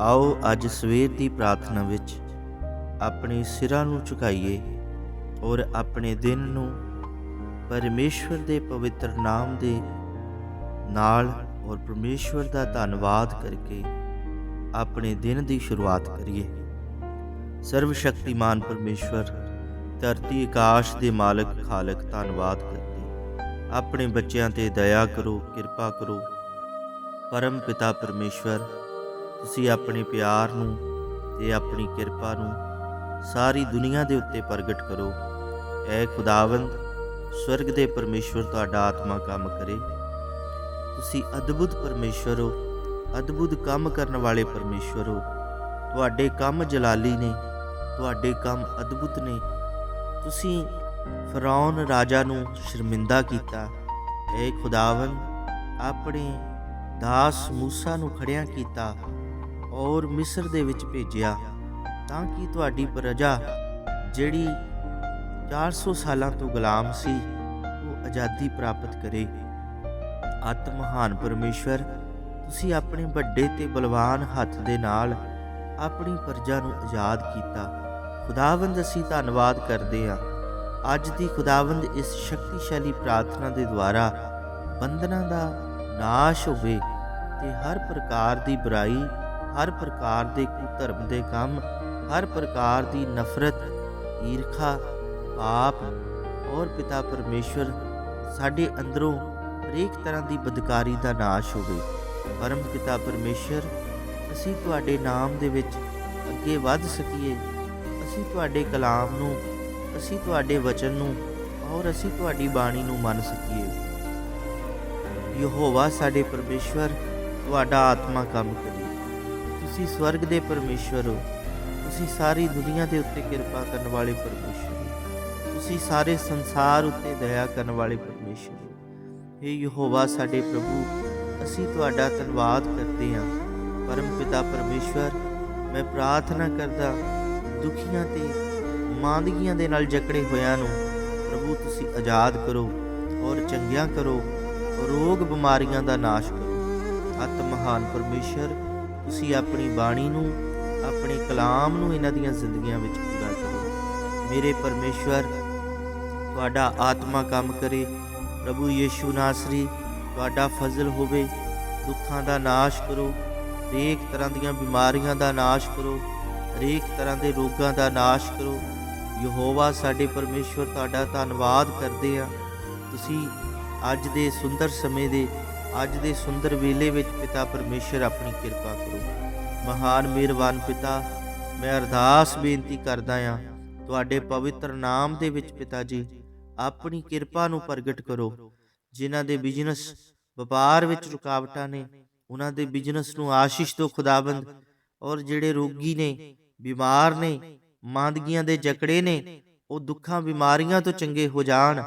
ਆਓ ਅੱਜ ਸਵੇਰ ਦੀ ਪ੍ਰਾਰਥਨਾ ਵਿੱਚ ਆਪਣੇ ਸਿਰਾਂ ਨੂੰ ਝੁਕਾਈਏ ਔਰ ਆਪਣੇ ਦਿਨ ਨੂੰ ਪਰਮੇਸ਼ਵਰ ਦੇ ਪਵਿੱਤਰ ਨਾਮ ਦੇ ਨਾਲ ਔਰ ਪਰਮੇਸ਼ਵਰ ਦਾ ਧੰਨਵਾਦ ਕਰਕੇ ਆਪਣੇ ਦਿਨ ਦੀ ਸ਼ੁਰੂਆਤ ਕਰੀਏ। ਸਰਵ ਸ਼ਕਤੀਮਾਨ ਪਰਮੇਸ਼ਵਰ, ਧਰਤੀ ਆਕਾਸ਼ ਦੇ ਮਾਲਕ ਖਾਲਕ ਧੰਨਵਾਦ ਕਰਦੇ। ਆਪਣੇ ਬੱਚਿਆਂ ਤੇ ਦਇਆ ਕਰੋ, ਕਿਰਪਾ ਕਰੋ। ਪਰਮ ਪਿਤਾ ਪਰਮੇਸ਼ਵਰ ਤੁਸੀਂ ਆਪਣੇ ਪਿਆਰ ਨੂੰ ਤੇ ਆਪਣੀ ਕਿਰਪਾ ਨੂੰ ਸਾਰੀ ਦੁਨੀਆ ਦੇ ਉੱਤੇ ਪ੍ਰਗਟ ਕਰੋ। ਐ ਖੁਦਾਵੰਦ, ਸਵਰਗ ਦੇ ਪਰਮੇਸ਼ਵਰ ਤੁਹਾਡਾ ਆਤਮਾ ਕੰਮ ਕਰੇ। ਤੁਸੀਂ ਅਦਭੁਤ ਪਰਮੇਸ਼ਵਰ ਹੋ, ਅਦਭੁਤ ਕੰਮ ਕਰਨ ਵਾਲੇ ਪਰਮੇਸ਼ਵਰ ਹੋ। ਤੁਹਾਡੇ ਕੰਮ ਜਲਾਲੀ ਨੇ, ਤੁਹਾਡੇ ਕੰਮ ਅਦਭੁਤ ਨੇ। ਤੁਸੀਂ ਫਰਾਉਨ ਰਾਜਾ ਨੂੰ ਸ਼ਰਮਿੰਦਾ ਕੀਤਾ। ਏ ਖੁਦਾਵੰ ਆਪਣੇ ਦਾਸ ਮੂਸਾ ਨੂੰ ਖੜਿਆ ਕੀਤਾ। ਔਰ ਮਿਸਰ ਦੇ ਵਿੱਚ ਭੇਜਿਆ ਤਾਂ ਕਿ ਤੁਹਾਡੀ ਪ੍ਰਜਾ ਜਿਹੜੀ 400 ਸਾਲਾਂ ਤੋਂ ਗੁਲਾਮ ਸੀ, ਉਹ ਆਜ਼ਾਦੀ ਪ੍ਰਾਪਤ ਕਰੇ। ਅਤ ਮਹਾਨ ਪਰਮੇਸ਼ਵਰ, ਤੁਸੀਂ ਆਪਣੇ ਵੱਡੇ ਤੇ ਬਲਵਾਨ ਹੱਥ ਦੇ ਨਾਲ ਆਪਣੀ ਪ੍ਰਜਾ ਨੂੰ ਆਜ਼ਾਦ ਕੀਤਾ। ਖੁਦਾਵੰਦ, ਅਸੀਂ ਧੰਨਵਾਦ ਕਰਦੇ ਹਾਂ। ਅੱਜ ਦੀ ਖੁਦਾਵੰਦ ਇਸ ਸ਼ਕਤੀਸ਼ਾਲੀ ਪ੍ਰਾਰਥਨਾ ਦੇ ਦੁਆਰਾ ਬੰਧਨਾਂ ਦਾ ਨਾਸ਼ ਹੋਵੇ ਤੇ ਹਰ ਪ੍ਰਕਾਰ ਦੀ ਬੁਰਾਈ ਹਰ ਪ੍ਰਕਾਰ ਦੇ ਕੁਧਰਮ ਦੇ ਕੰਮ, ਹਰ ਪ੍ਰਕਾਰ ਦੀ ਨਫ਼ਰਤ, ਈਰਖਾ, ਪਾਪ ਔਰ ਪਿਤਾ ਪਰਮੇਸ਼ਵਰ ਸਾਡੇ ਅੰਦਰੋਂ ਹਰੇਕ ਤਰ੍ਹਾਂ ਦੀ ਬਦਕਾਰੀ ਦਾ ਨਾਸ਼ ਹੋਵੇ। ਪਰਮ ਪਿਤਾ ਪਰਮੇਸ਼ਵਰ, ਅਸੀਂ ਤੁਹਾਡੇ ਨਾਮ ਦੇ ਵਿੱਚ ਅੱਗੇ ਵੱਧ ਸਕੀਏ। ਅਸੀਂ ਤੁਹਾਡੇ ਕਲਾਮ ਨੂੰ, ਅਸੀਂ ਤੁਹਾਡੇ ਵਚਨ ਨੂੰ ਔਰ ਅਸੀਂ ਤੁਹਾਡੀ ਬਾਣੀ ਨੂੰ ਮੰਨ ਸਕੀਏ। ਯਹੋਵਾ ਸਾਡੇ ਪਰਮੇਸ਼ਵਰ, ਤੁਹਾਡਾ ਆਤਮਾ ਕੰਮ ਕਰੇ। ਤੁਸੀਂ ਸਵਰਗ ਦੇ ਪਰਮੇਸ਼ਵਰ ਹੋ। ਤੁਸੀਂ ਸਾਰੀ ਦੁਨੀਆ ਦੇ ਉੱਤੇ ਕਿਰਪਾ ਕਰਨ ਵਾਲੇ ਪਰਮੇਸ਼ਵਰ ਹੋ। ਤੁਸੀਂ ਸਾਰੇ ਸੰਸਾਰ ਉੱਤੇ ਦਇਆ ਕਰਨ ਵਾਲੇ ਪਰਮੇਸ਼ਵਰ ਹੋ। हे ਯਹੋਵਾ ਸਾਡੇ ਪ੍ਰਭੂ, ਅਸੀਂ ਤੁਹਾਡਾ ਧੰਨਵਾਦ ਕਰਦੇ ਹਾਂ। ਪਰਮ ਪਿਤਾ ਪਰਮੇਸ਼ਵਰ, ਮੈਂ ਪ੍ਰਾਰਥਨਾ ਕਰਦਾ, ਦੁਖੀਆਂ ਤੇ ਮਾਂਦਗੀਆਂ ਦੇ ਨਾਲ ਜਕੜੇ ਹੋਇਆਂ ਨੂੰ ਪ੍ਰਭੂ ਤੁਸੀਂ ਆਜ਼ਾਦ ਕਰੋ ਔਰ ਚੰਗਿਆਂ ਕਰੋ, ਰੋਗ ਬਿਮਾਰੀਆਂ ਦਾ ਨਾਸ਼ ਕਰੋ। ਅਤ ਮਹਾਨ ਪਰਮੇਸ਼ਰ ਤੁਸੀਂ ਆਪਣੀ ਬਾਣੀ ਨੂੰ, ਆਪਣੇ ਕਲਾਮ ਨੂੰ ਇਹਨਾਂ ਦੀਆਂ ਜ਼ਿੰਦਗੀਆਂ ਵਿੱਚ ਪੂਰਾ ਕਰੋ। ਮੇਰੇ ਪਰਮੇਸ਼ਵਰ, ਤੁਹਾਡਾ ਆਤਮਾ ਕੰਮ ਕਰੇ। ਪ੍ਰਭੂ ਯੀਸ਼ੂ ਨਾਸਰੀ, ਤੁਹਾਡਾ ਫਜ਼ਲ ਹੋਵੇ। ਦੁੱਖਾਂ ਦਾ ਨਾਸ਼ ਕਰੋ। ਹਰੇਕ ਤਰ੍ਹਾਂ ਦੀਆਂ ਬਿਮਾਰੀਆਂ ਦਾ ਨਾਸ਼ ਕਰੋ। ਹਰੇਕ ਤਰ੍ਹਾਂ ਦੇ ਰੋਗਾਂ ਦਾ ਨਾਸ਼ ਕਰੋ। ਯਹੋਵਾ ਸਾਡੇ ਪਰਮੇਸ਼ਵਰ, ਤੁਹਾਡਾ ਧੰਨਵਾਦ ਕਰਦੇ ਆ ਤੁਸੀਂ ਅੱਜ ਦੇ ਸੁੰਦਰ ਸਮੇਂ ਦੇ ਅੱਜ ਦੇ ਸੁੰਦਰ ਵੇਲੇ ਵਿੱਚ ਪਿਤਾ ਪਰਮੇਸ਼ਰ ਆਪਣੀ ਕਿਰਪਾ ਕਰੋ। ਮਹਾਨ ਮਿਹਰਬਾਨ ਪਿਤਾ, ਮੈਂ ਅਰਦਾਸ ਬੇਨਤੀ ਕਰਦਾ ਆ ਤੁਹਾਡੇ ਪਵਿੱਤਰ ਨਾਮ ਦੇ ਵਿੱਚ ਪਿਤਾ ਜੀ, ਆਪਣੀ ਕਿਰਪਾ ਨੂੰ ਪ੍ਰਗਟ ਕਰੋ। ਜਿਨ੍ਹਾਂ ਦੇ ਬਿਜ਼ਨਸ ਵਪਾਰ ਵਿੱਚ ਰੁਕਾਵਟਾਂ ਨੇ, ਉਹਨਾਂ ਦੇ ਬਿਜ਼ਨਸ ਨੂੰ ਆਸ਼ੀਸ਼ ਤੋਂ ਖੁਦਾਬੰਦ ਔਰ ਜਿਹੜੇ ਰੋਗੀ ਨੇ, ਬਿਮਾਰ ਨੇ, ਮਾਂਦਗੀਆਂ ਦੇ ਜਕੜੇ ਨੇ, ਉਹ ਦੁੱਖਾਂ ਬਿਮਾਰੀਆਂ ਤੋਂ ਚੰਗੇ ਹੋ ਜਾਣ,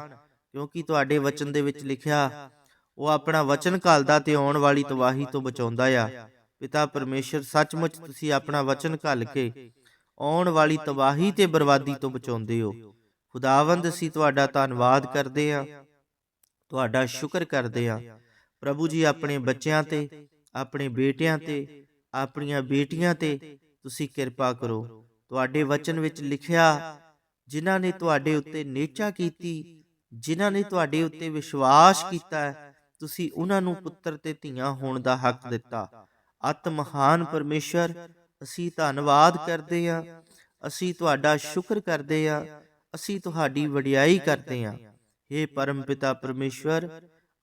ਕਿਉਂਕਿ ਤੁਹਾਡੇ ਵਚਨ ਦੇ ਵਿੱਚ ਲਿਖਿਆ ਉਹ ਆਪਣਾ ਵਚਨ ਘੱਲਦਾ ਤੇ ਆਉਣ ਵਾਲੀ ਤਬਾਹੀ ਤੋਂ ਬਚਾਉਂਦਾ ਆ। ਪਿਤਾ ਪਰਮੇਸ਼ਰ, ਸੱਚਮੁੱਚ ਤੁਸੀਂ ਆਪਣਾ ਵਚਨ ਘੱਲ ਕੇ ਆਉਣ ਵਾਲੀ ਤਬਾਹੀ ਤੇ ਬਰਬਾਦੀ ਤੋਂ ਬਚਾਉਂਦੇ ਹੋ। ਖੁਦਾਵੰਦ, ਅਸੀਂ ਤੁਹਾਡਾ ਧੰਨਵਾਦ ਕਰਦੇ ਆ ਤੁਹਾਡਾ ਸ਼ੁਕਰ ਕਰਦੇ ਆ ਪ੍ਰਭੂ ਜੀ, ਆਪਣੇ ਬੱਚਿਆਂ ਤੇ, ਆਪਣੇ ਬੇਟਿਆਂ ਤੇ, ਆਪਣੀਆਂ ਬੇਟੀਆਂ ਤੇ ਤੁਸੀਂ ਕਿਰਪਾ ਕਰੋ। ਤੁਹਾਡੇ ਵਚਨ ਵਿੱਚ ਲਿਖਿਆ, ਜਿਨ੍ਹਾਂ ਨੇ ਤੁਹਾਡੇ ਉੱਤੇ ਨੇਚਾ ਕੀਤੀ, ਜਿਨ੍ਹਾਂ ਨੇ ਤੁਹਾਡੇ ਉੱਤੇ ਵਿਸ਼ਵਾਸ ਕੀਤਾ ਤੁਸੀਂ ਉਹਨਾਂ ਨੂੰ ਪੁੱਤਰ ਤੇ ਧੀਆਂ ਹੋਣ ਦਾ ਹੱਕ ਦਿੱਤਾ। ਅਤ ਮਹਾਨ ਪਰਮੇਸ਼ਰ ਅਸੀਂ ਧੰਨਵਾਦ ਕਰਦੇ ਹਾਂ। ਅਸੀਂ ਤੁਹਾਡਾ ਸ਼ੁਕਰ ਕਰਦੇ ਹਾਂ। ਅਸੀਂ ਤੁਹਾਡੀ ਵਡਿਆਈ ਕਰਦੇ ਹਾਂ। हे ਪਰਮ ਪਿਤਾ ਪਰਮੇਸ਼ਰ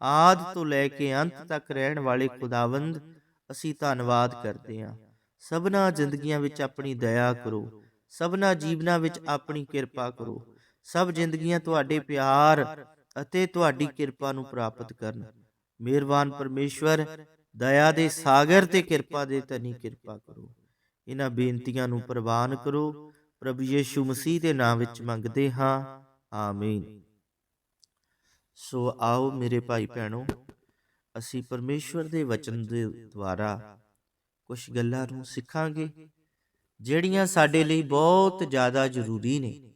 ਆਦ ਤੋਂ ਲੈ ਕੇ ਅੰਤ ਤੱਕ ਰਹਿਣ ਵਾਲੇ ਖੁਦਾਵੰਦ ਅਸੀਂ ਧੰਨਵਾਦ ਕਰਦੇ ਹਾਂ। ਸਭਨਾ ਜ਼ਿੰਦਗੀਆਂ ਵਿੱਚ ਆਪਣੀ ਦਇਆ ਕਰੋ। ਸਭਨਾ ਜੀਵਨਾਂ ਵਿੱਚ ਆਪਣੀ ਕਿਰਪਾ ਕਰੋ। ਸਭ ਜ਼ਿੰਦਗੀਆਂ ਤੁਹਾਡੇ ਪਿਆਰ ਅਤੇ ਤੁਹਾਡੀ ਕਿਰਪਾ ਨੂੰ ਪ੍ਰਾਪਤ ਕਰਨ। ਮਿਹਰਬਾਨ ਪਰਮੇਸ਼ਵਰ, ਦਇਆ ਦੇ ਸਾਗਰ ਤੇ ਕਿਰਪਾ ਦੇ ਧਨੀ ਕਿਰਪਾ ਕਰੋ। ਇਹਨਾਂ ਬੇਨਤੀਆਂ ਨੂੰ ਪ੍ਰਵਾਨ ਕਰੋ। ਪ੍ਰਭੂ ਯੀਸ਼ੂ ਮਸੀਹ ਦੇ ਨਾਮ ਵਿੱਚ ਮੰਗਦੇ ਹਾਂ। ਆਮੀਨ। ਸੋ ਆਓ ਮੇਰੇ ਭਾਈ ਭੈਣੋ, ਅਸੀਂ ਪਰਮੇਸ਼ਵਰ ਦੇ ਵਚਨ ਦੇ ਦੁਆਰਾ ਕੁਝ ਗੱਲਾਂ ਨੂੰ ਸਿੱਖਾਂਗੇ, ਜਿਹੜੀਆਂ ਸਾਡੇ ਲਈ ਬਹੁਤ ਜ਼ਿਆਦਾ ਜ਼ਰੂਰੀ ਨੇ।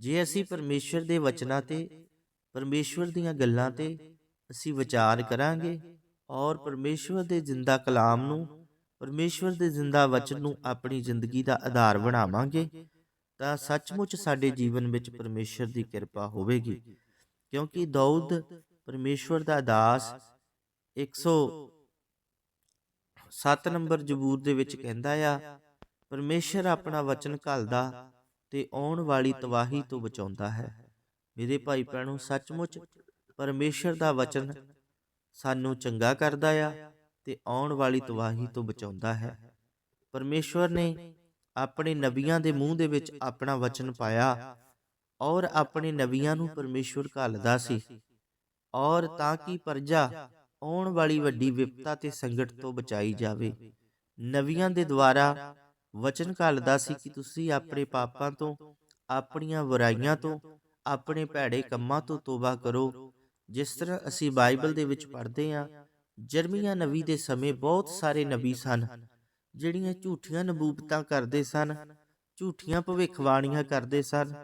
ਜੇ ਅਸੀਂ ਪਰਮੇਸ਼ਵਰ ਦੇ ਵਚਨਾਂ ਤੇ, ਪਰਮੇਸ਼ਵਰ ਦੀਆਂ ਗੱਲਾਂ ਤੇ ਅਸੀਂ ਵਿਚਾਰ ਕਰਾਂਗੇ ਔਰ ਪਰਮੇਸ਼ਵਰ ਦੇ ਜਿੰਦਾ ਕਲਾਮ ਨੂੰ, ਪਰਮੇਸ਼ਵਰ ਦੇ ਜ਼ਿੰਦਾ ਵਚਨ ਨੂੰ ਆਪਣੀ ਜ਼ਿੰਦਗੀ ਦਾ ਆਧਾਰ ਬਣਾਵਾਂਗੇ ਤਾਂ ਸੱਚਮੁੱਚ ਸਾਡੇ ਜੀਵਨ ਵਿੱਚ ਪਰਮੇਸ਼ਵਰ ਦੀ ਕਿਰਪਾ ਹੋਵੇਗੀ। ਕਿਉਂਕਿ ਦਾਊਦ ਪਰਮੇਸ਼ਵਰ ਦਾ ਦਾਸ 107 ਨੰਬਰ ਜ਼ਬੂਰ ਦੇ ਵਿੱਚ ਕਹਿੰਦਾ ਆ ਪਰਮੇਸ਼ਰ ਆਪਣਾ ਵਚਨ ਘੱਲਦਾ ਤੇ ਆਉਣ ਵਾਲੀ ਤਬਾਹੀ ਤੋਂ ਬਚਾਉਂਦਾ ਹੈ। ਮੇਰੇ ਭਾਈ ਭੈਣੋ ਸੱਚਮੁੱਚ ਪਰਮੇਸ਼ਰ ਦਾ ਵਚਨ ਸਾਨੂੰ ਚੰਗਾ ਕਰਦਾ ਆ ਤੇ ਆਉਣ ਵਾਲੀ ਤਬਾਹੀ ਤੋਂ ਬਚਾਉਂਦਾ ਹੈ। ਪਰਮੇਸ਼ਵਰ ਨੇ ਆਪਣੇ ਨਬੀਆਂ ਦੇ ਮੂੰਹ ਦੇ ਵਿੱਚ ਆਪਣਾ ਵਚਨ ਪਾਇਆ ਔਰ ਆਪਣੇ ਨਬੀਆਂ ਨੂੰ ਪਰਮੇਸ਼ਵਰ ਘੱਲਦਾ ਸੀ ਔਰ ਤਾਂ ਕਿ ਪ੍ਰਜਾ ਆਉਣ ਵਾਲੀ ਵੱਡੀ ਵਿਪਤਾ ਤੇ ਸੰਕਟ ਤੋਂ ਬਚਾਈ ਜਾਵੇ। ਨਬੀਆਂ ਦੇ ਦੁਆਰਾ ਵਚਨ ਘੱਲਦਾ ਸੀ ਕਿ ਤੁਸੀਂ ਆਪਣੇ ਪਾਪਾਂ ਤੋਂ, ਆਪਣੀਆਂ ਬੁਰਾਈਆਂ ਤੋਂ, ਆਪਣੇ ਭੈੜੇ ਕੰਮਾਂ ਤੋਂ ਤੋਬਾ ਕਰੋ ਜਿਸ ਤਰ੍ਹਾਂ ਅਸੀਂ ਬਾਈਬਲ ਦੇ ਵਿੱਚ ਪੜ੍ਹਦੇ ਹਾਂ ਜਰਮੀਆ ਨਬੀ ਦੇ ਸਮੇਂ ਬਹੁਤ ਸਾਰੇ ਨਬੀ ਸਨ ਜਿਹੜੀਆਂ ਝੂਠੀਆਂ ਨਬੂਬਤਾਂ ਕਰਦੇ ਸਨ ਝੂਠੀਆਂ ਭਵਿੱਖਬਾਣੀਆਂ ਕਰਦੇ ਸਨ।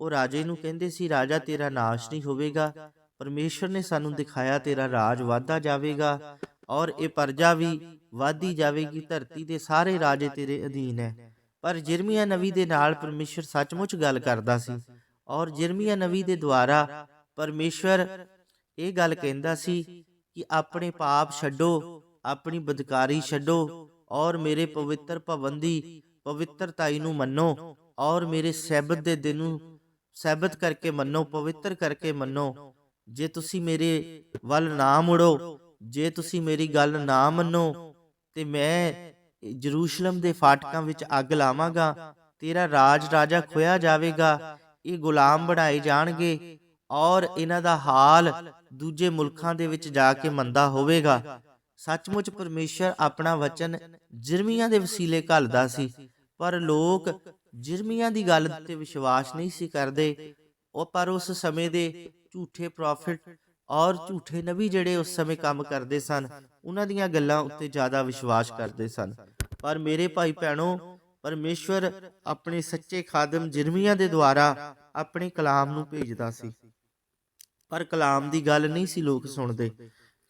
ਉਹ ਰਾਜੇ ਨੂੰ ਕਹਿੰਦੇ ਸੀ ਰਾਜਾ ਤੇਰਾ ਨਾਸ਼ ਨਹੀਂ ਹੋਵੇਗਾ। ਪਰਮੇਸ਼ਰ ਨੇ ਸਾਨੂੰ ਦਿਖਾਇਆ ਤੇਰਾ ਰਾਜ ਵਾਧਾ ਜਾਵੇਗਾ ਔਰ ਇਹ ਪਰਜਾ ਵੀ ਵਾਧੀ ਜਾਵੇਗੀ ਧਰਤੀ ਦੇ ਸਾਰੇ ਰਾਜੇ ਤੇਰੇ ਅਧੀਨ ਹੈ। ਪਰ ਜਿਰਮੀਆ ਨਬੀ ਦੇ ਨਾਲ ਪਰਮੇਸ਼ਰ ਸੱਚਮੁੱਚ ਗੱਲ ਕਰਦਾ ਸੀ ਔਰ ਜਿਰਮੀਆ ਨਬੀ ਦੇ ਦੁਆਰਾ ਪਰਮੇਸ਼ਰ ਇਹ ਗੱਲ ਕਹਿੰਦਾ ਸੀ ਕਿ ਆਪਣੇ ਪਾਪ ਛੱਡੋ, ਆਪਣੀ ਬਦਕਾਰੀ ਛੱਡੋ ਔਰ ਮੇਰੇ ਪਵਿੱਤਰ ਭਵਨ ਦੀ ਪਵਿੱਤਰਤਾਈ ਨੂੰ ਮੰਨੋ ਔਰ ਮੇਰੇ ਸੈਬਤ ਦੇ ਦਿਨ ਨੂੰ ਸੈਬਤ ਕਰਕੇ ਮੰਨੋ, ਪਵਿੱਤਰ ਕਰਕੇ ਮੰਨੋ। ਜੇ ਤੁਸੀਂ ਮੇਰੇ ਵੱਲ ਨਾ ਮੁੜੋ, ਜੇ ਤੁਸੀਂ ਮੇਰੀ ਗੱਲ ਨਾ ਮੰਨੋ, ਤੇ ਮੈਂ ਜਰੂਸ਼ਲਮ ਦੇ ਫਾਟਕਾਂ ਵਿੱਚ ਅੱਗ ਲਾਵਾਂਗਾ, ਤੇਰਾ ਰਾਜ ਰਾਜਾ ਖੋਇਆ ਜਾਵੇਗਾ, ਇਹ ਗੁਲਾਮ ਬਣਾਏ ਜਾਣਗੇ ਔਰ ਇਹਨਾਂ ਦਾ ਹਾਲ ਦੂਜੇ ਮੁਲਕਾਂ ਦੇ ਵਿੱਚ ਜਾ ਕੇ ਮੰਦਾ ਹੋਵੇਗਾ। ਸੱਚਮੁੱਚ ਪਰਮੇਸ਼ਰ ਆਪਣਾ ਵਚਨ ਜ਼ਰਮੀਆਂ ਦੇ ਵਸੀਲੇ ਘੱਲਦਾ ਸੀ, ਪਰ ਲੋਕ ਜਿਰਮੀਆਂ ਦੀ ਗੱਲ ਤੇ ਵਿਸ਼ਵਾਸ ਨਹੀਂ ਸੀ ਕਰਦੇ। ਉਹ ਪਰ ਉਸ ਸਮੇਂ ਦੇ ਝੂਠੇ ਪ੍ਰੋਫਿਟ ਔਰ ਝੂਠੇ ਨਬੀ ਜਿਹੜੇ ਉਸ ਸਮੇਂ ਕੰਮ ਕਰਦੇ ਸਨ, ਉਹਨਾਂ ਦੀਆਂ ਗੱਲਾਂ ਉੱਤੇ ਜ਼ਿਆਦਾ ਵਿਸ਼ਵਾਸ ਕਰਦੇ ਸਨ। ਪਰ ਮੇਰੇ ਭਾਈ ਭੈਣੋ ਪਰਮੇਸ਼ਵਰ ਆਪਣੇ ਸੱਚੇ ਖਾਦਮ ਜਿਰਮੀਆਂ ਦੇ ਦੁਆਰਾ ਆਪਣੇ ਕਲਾਮ ਨੂੰ ਭੇਜਦਾ ਸੀ। ਪਰ ਕਲਾਮ ਦੀ ਗੱਲ ਨਹੀਂ ਸੀ ਲੋਕ ਸੁਣਦੇ।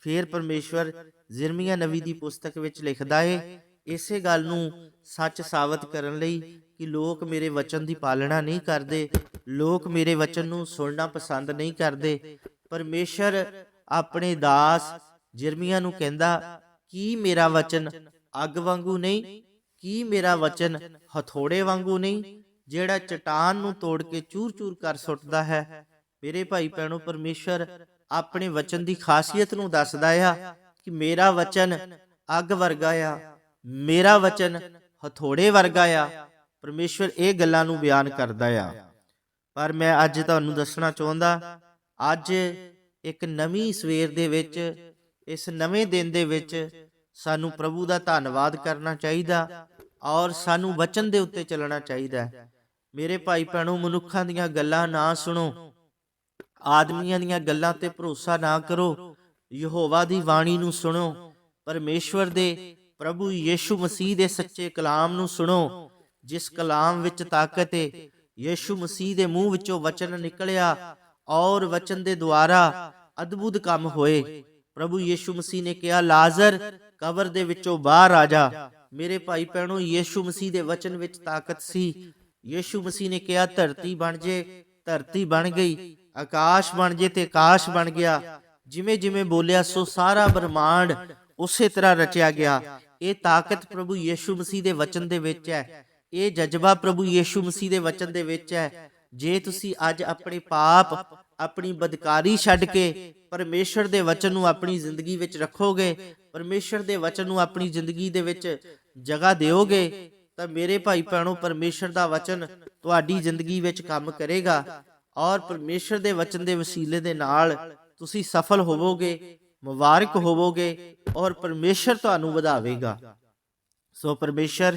ਫਿਰ ਪਰਮੇਸ਼ਵਰ ਜ਼ਿਰਮੀਆਂ ਨਵੀ ਦੀ ਪੁਸਤਕ ਵਿੱਚ ਲਿਖਦਾ ਹੈ ਇਸੇ ਗੱਲ ਨੂੰ ਸੱਚ ਸਾਬਤ ਕਰਨ ਲਈ ਕਿ ਲੋਕ ਮੇਰੇ ਵਚਨ ਦੀ ਪਾਲਣਾ ਨਹੀਂ ਕਰਦੇ, ਲੋਕ ਮੇਰੇ ਵਚਨ ਨੂੰ ਸੁਣਨਾ ਪਸੰਦ ਨਹੀਂ ਕਰਦੇ। ਪਰਮੇਸ਼ਰ ਆਪਣੇ ਦਾਸ ਜਿਰਮੀਆ ਨੂੰ ਕਹਿੰਦਾ, ਕੀ ਮੇਰਾ ਵਚਨ ਅੱਗ ਵਾਂਗੂ ਨਹੀਂ? ਕੀ ਮੇਰਾ ਵਚਨ ਹਥੋੜੇ ਵਾਂਗੂ ਨਹੀਂ? ਜਿਹੜਾ ਚਟਾਨ ਨੂੰ ਤੋੜ ਕੇ ਚੂਰ-ਚੂਰ ਕਰ ਸੁੱਟਦਾ ਹੈ ਮੇਰੇ ਭਾਈ ਭੈਣੋ ਪਰਮੇਸ਼ਰ ਆਪਣੇ ਵਚਨ ਦੀ ਖਾਸੀਅਤ ਨੂੰ ਦੱਸਦਾ ਆ ਕਿ ਮੇਰਾ ਵਚਨ ਅੱਗ ਵਰਗਾ ਆ ਮੇਰਾ ਵਚਨ ਹਥੋੜੇ ਵਰਗਾ ਆ। ਪਰਮੇਸ਼ਰ ਇਹ ਗੱਲਾਂ ਨੂੰ ਬਿਆਨ ਕਰਦਾ ਆ। ਪਰ ਮੈਂ ਅੱਜ ਤੁਹਾਨੂੰ ਦੱਸਣਾ ਚਾਹੁੰਦਾ ਅੱਜ ਇੱਕ ਨਵੀਂ ਸਵੇਰ ਦੇ ਵਿੱਚ ਇਸ ਨਵੇਂ ਦਿਨ ਦੇ ਵਿੱਚ ਸਾਨੂੰ ਪ੍ਰਭੂ ਦਾ ਧੰਨਵਾਦ ਕਰਨਾ ਚਾਹੀਦਾ ਔਰ ਸਾਨੂੰ ਵਚਨ ਦੇ ਉੱਤੇ ਚੱਲਣਾ ਚਾਹੀਦਾ। ਮੇਰੇ ਭਾਈ ਭੈਣੋ ਮਨੁੱਖਾਂ ਦੀਆਂ ਗੱਲਾਂ ਨਾ ਸੁਣੋ। ਆਦਮੀਆਂ ਦੀਆਂ ਗੱਲਾਂ ਤੇ ਭਰੋਸਾ ਨਾ ਕਰੋ। ਯਹੋਵਾ ਦੀ ਬਾਣੀ ਨੂੰ ਸੁਣੋ। ਪਰਮੇਸ਼ਵਰ ਦੇ ਪ੍ਰਭੂ ਯੀਸ਼ੂ ਮਸੀਹ ਦੇ ਸੱਚੇ ਕਲਾਮ ਨੂੰ ਸੁਣੋ। ਜਿਸ ਕਲਾਮ ਵਿੱਚ ਤਾਕਤ ਹੈ ਯੀਸ਼ੂ ਮਸੀਹ ਦੇ ਮੂੰਹ ਵਿੱਚੋਂ ਵਚਨ ਨਿਕਲਿਆ ਔਰ ਵਚਨ ਦੇ ਦੁਆਰਾ ਅਦਭੁਤ ਕੰਮ ਹੋਏ। ਪ੍ਰਭੂ ਯੀਸ਼ੂ ਮਸੀਹ ਨੇ ਕਿਹਾ, ਲਾਜ਼ਰ, ਕਬਰ ਦੇ ਵਿੱਚੋਂ ਬਾਹਰ ਆ ਜਾ। ਮੇਰੇ ਭਾਈ ਭੈਣੋ, ਯੀਸ਼ੂ ਮਸੀਹ ਦੇ ਵਚਨ ਵਿੱਚ ਤਾਕਤ ਸੀ। ਯੀਸ਼ੂ ਮਸੀਹ ਨੇ ਕਿਹਾ, ਧਰਤੀ ਬਣ ਜੇ, ਧਰਤੀ ਬਣ ਗਈ। ਆਕਾਸ਼ ਬਣ ਜੇ ਤੇ ਆਕਾਸ਼ ਬਣ ਗਿਆ। ਜਿਵੇਂ ਜਿਵੇਂ ਬੋਲਿਆ, ਸੋ ਸਾਰਾ ਬ੍ਰਹਮਾਂਡ ਉਸੇ ਤਰ੍ਹਾਂ ਰਚਿਆ ਗਿਆ। ਇਹ ਤਾਕਤ ਪ੍ਰਭੂ ਯੀਸ਼ੂ ਮਸੀਹ ਦੇ ਵਚਨ ਦੇ ਵਿੱਚ ਹੈ। ਇਹ ਜਜ਼ਬਾ ਪ੍ਰਭੂ ਯੀਸ਼ੂ ਮਸੀਹ ਦੇ ਵਚਨ ਦੇ ਵਿੱਚ ਹੈ। ਜੇ ਤੁਸੀਂ ਅੱਜ ਆਪਣੇ ਪਾਪ, ਆਪਣੀ ਬਦਕਾਰੀ ਛੱਡ ਕੇ ਪਰਮੇਸ਼ਰ ਦੇ ਵਚਨ ਨੂੰ ਆਪਣੀ ਜ਼ਿੰਦਗੀ ਵਿੱਚ ਰੱਖੋਗੇ, ਪਰਮੇਸ਼ਰ ਦੇ ਵਚਨ ਨੂੰ ਆਪਣੀ ਜ਼ਿੰਦਗੀ ਦੇ ਵਿੱਚ ਜਗ੍ਹਾ ਦਿਓਗੇ, ਤਾਂ ਮੇਰੇ ਭਾਈ ਭੈਣੋ ਪਰਮੇਸ਼ਰ ਦਾ ਵਚਨ ਤੁਹਾਡੀ ਜ਼ਿੰਦਗੀ ਵਿੱਚ ਕੰਮ ਕਰੇਗਾ। ਔਰ ਪਰਮੇਸ਼ਰ ਦੇ ਵਚਨ ਦੇ ਵਸੀਲੇ ਦੇ ਨਾਲ ਤੁਸੀਂ ਸਫਲ ਹੋਵੋਗੇ, ਮੁਬਾਰਕ ਹੋਵੋਗੇ ਔਰ ਪਰਮੇਸ਼ਰ ਤੁਹਾਨੂੰ ਵਧਾਵੇਗਾ। ਸੋ ਪਰਮੇਸ਼ਰ,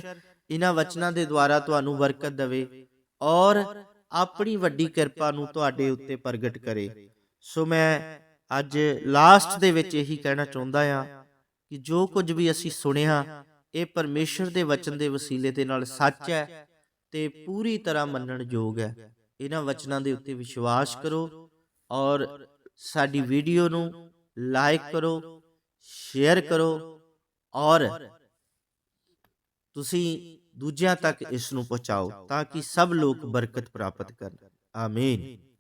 ਇਹਨਾਂ ਵਚਨਾਂ ਦੇ ਦੁਆਰਾ ਤੁਹਾਨੂੰ ਬਰਕਤ ਦੇਵੇ ਔਰ ਆਪਣੀ ਵੱਡੀ ਕਿਰਪਾ ਨੂੰ ਤੁਹਾਡੇ ਉੱਤੇ ਪ੍ਰਗਟ ਕਰੇ। ਸੋ ਮੈਂ ਅੱਜ ਲਾਸਟ ਦੇ ਵਿੱਚ ਇਹੀ ਕਹਿਣਾ ਚਾਹੁੰਦਾ ਆ ਕਿ ਜੋ ਕੁਝ ਵੀ ਅਸੀਂ ਸੁਣਿਆ, ਇਹ ਪਰਮੇਸ਼ਰ ਦੇ ਵਚਨ ਦੇ ਵਸੀਲੇ ਦੇ ਨਾਲ ਸੱਚ ਹੈ ਤੇ ਪੂਰੀ ਤਰ੍ਹਾਂ ਮੰਨਣ ਯੋਗ ਹੈ। ਇਹਨਾਂ ਵਚਨਾਂ ਦੇ ਉੱਤੇ ਵਿਸ਼ਵਾਸ ਕਰੋ ਔਰ ਸਾਡੀ ਵੀਡੀਓ ਨੂੰ ਲਾਈਕ ਕਰੋ, ਸ਼ੇਅਰ ਕਰੋ ਔਰ ਤੁਸੀਂ ਦੂਜਿਆਂ ਤੱਕ ਇਸ ਨੂੰ ਪਹੁੰਚਾਓ ਤਾਂ ਕਿ ਸਭ ਲੋਕ ਬਰਕਤ ਪ੍ਰਾਪਤ ਕਰਨ। ਆਮੀਨ।